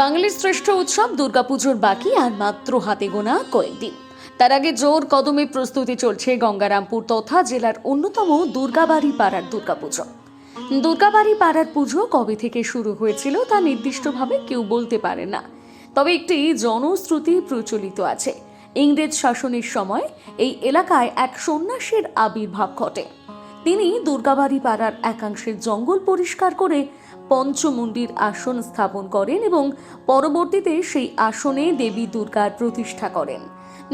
বাঙালির শ্রেষ্ঠ উৎসব দুর্গাপুজোর বাকি আর মাত্র হাতে গোনা কয়েকদিন। তার আগে জোর কদমে প্রস্তুতি চলছে গঙ্গারামপুর তথা জেলার অন্যতম দুর্গাবাড়ি পাড়ার দুর্গাপুজো। দুর্গাবাড়ি পাড়ার পুজো কবে থেকে শুরু হয়েছিল তা নির্দিষ্টভাবে কেউ বলতে পারে না। তবে একটি জনশ্রুতি প্রচলিত আছে। ইংরেজ শাসনের সময় এই এলাকায় এক সন্ন্যাসীর আবির্ভাব ঘটে। তিনি দুর্গাবাড়ি পাড়ার একাংশের জঙ্গল পরিষ্কার করে পঞ্চমুণ্ডির আসন স্থাপন করেন এবং পরবর্তীতে সেই আসনে দেবী দুর্গার প্রতিষ্ঠা করেন।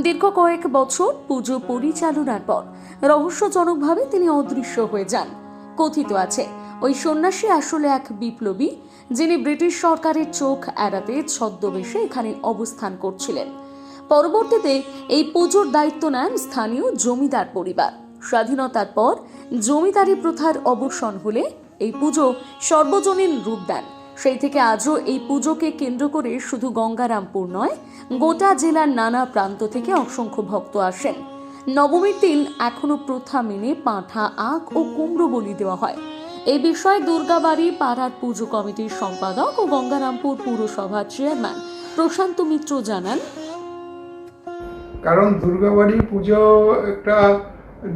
দীর্ঘ কয়েক বছর পুজো পরিচালনার পর রহস্যজনকভাবে তিনি অদৃশ্য হয়ে যান। কথিত আছে ওই সন্ন্যাসী আসলে এক বিপ্লবী, যিনি ব্রিটিশ সরকারের চোখ এড়াতে ছদ্মবেশে এখানে অবস্থান করছিলেন। পরবর্তীতে এই পুজোর দায়িত্ব নেন স্থানীয় জমিদার পরিবার। স্বাধীনতার পর জমিদারি প্রথার অবসান হলে এই পুজো সর্বজনীন রূপ দেন। সেই থেকে আজও এই পুজোকে কেন্দ্র করে শুধু গঙ্গারামপুর নয়, গোটা জেলার নানা প্রান্ত থেকে অসংখ্য ভক্ত আসেন। নবমীর দিন এখনও প্রথা মেনে পাঁঠা, আখ ও কুমড়ো বলি দেওয়া হয়। এই বিষয়ে দুর্গাবাড়ি পাড়ার পুজো কমিটির সম্পাদক ও গঙ্গারামপুর পুরসভার চেয়ারম্যান প্রশান্ত মিত্র জানান। কারণ দুর্গাবাড়ি পুজো একটা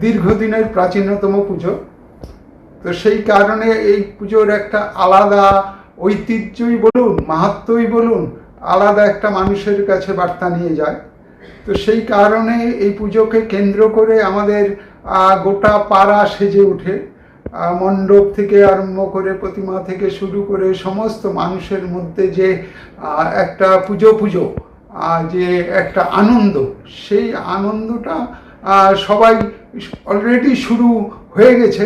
দীর্ঘদিনের প্রাচীনতম পুজো। তো সেই কারণে এই পুজোর একটা আলাদা ঐতিহ্যই বলুন, মাহাত্মই বলুন, আলাদা একটা মানুষের কাছে বার্তা নিয়ে যায়। তো সেই কারণে এই পুজোকে কেন্দ্র করে আমাদের গোটা পাড়া সেজে ওঠে। মণ্ডপ থেকে আরম্ভ করে প্রতিমা থেকে শুরু করে সমস্ত মানুষের মধ্যে যে একটা পুজো পুজো যে একটা আনন্দ, সেই আনন্দটা সবাই অলরেডি শুরু হয়ে গেছে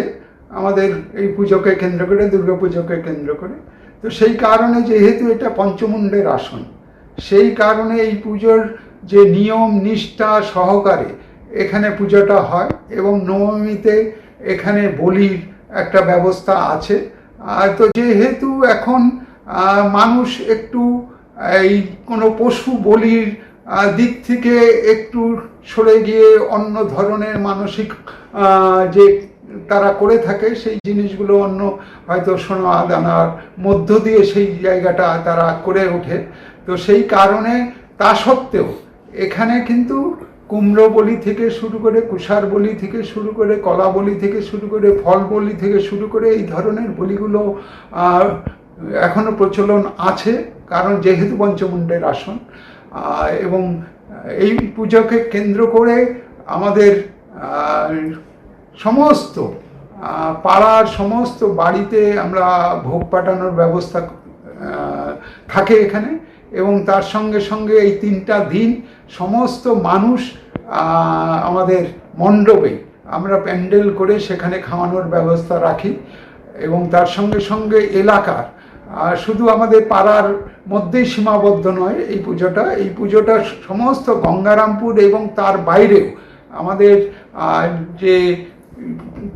আমাদের এই পুজোকে কেন্দ্র করে, দুর্গা পুজোকে কেন্দ্র করে। তো সেই কারণে যেহেতু এটা পঞ্চমুণ্ডের আসন, সেই কারণে এই পুজোর যে নিয়ম, নিষ্ঠা সহকারে এখানে পুজোটা হয় এবং নবমীতে এখানে বলির একটা ব্যবস্থা আছে। আর তো যেহেতু এখন মানুষ একটু, এই কোনো পশু বলির দিক থেকে একটু সরে গিয়ে অন্য ধরনের মানসিক যে তারা করে থাকে, সেই জিনিসগুলো অন্য হয়তো সোনা, দানার মধ্য দিয়ে সেই জায়গাটা তারা করে ওঠে। তো সেই কারণে তা সত্ত্বেও এখানে কিন্তু কুমড়ো বলি থেকে শুরু করে কুষার বলি থেকে শুরু করে কলা বলি থেকে শুরু করে ফল বলি থেকে শুরু করে এই ধরনের বলিগুলো আহ, এখনও প্রচলন আছে কারণ যেহেতু পঞ্চমুণ্ডের আসন এবং এই পুজোকে কেন্দ্র করে আমাদের সমস্ত পাড়ার সমস্ত বাড়িতে আমরা ভোগ পাঠানোর ব্যবস্থা থাকে এখানে এবং তার সঙ্গে সঙ্গে এই তিনটা দিন সমস্ত মানুষ আমাদের মণ্ডপে আমরা প্যান্ডেল করে সেখানে খাওয়ানোর ব্যবস্থা রাখি এবং তার সঙ্গে সঙ্গে এলাকার শুধু আমাদের পাড়ার মধ্যেই সীমাবদ্ধ নয় এই পুজোটা এই পুজোটা সমস্ত গঙ্গারামপুর এবং তার বাইরেও আমাদের যে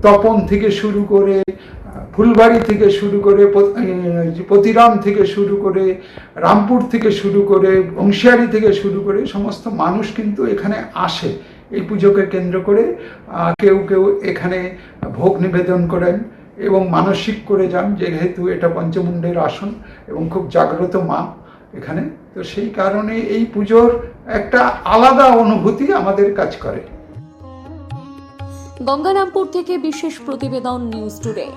তপন থেকে শুরু করে ফুলবাড়ি থেকে শুরু করে পতিরাম থেকে শুরু করে রামপুর থেকে শুরু করে বংশিয়ারি থেকে শুরু করে সমস্ত মানুষ কিন্তু এখানে আসে। এই পুজোকে কেন্দ্র করে কেউ কেউ এখানে ভোগ নিবেদন করেন এবং মানসিক করে যান, যেহেতু এটা পঞ্চমুণ্ডের আসন এবং খুব জাগ্রত মা এখানে। তো সেই কারণে এই পুজোর একটা আলাদা অনুভূতি আমাদের কাজ করে। গঙ্গারামপুর থেকে বিশেষ প্রতিবেদন নিউজ টুডে।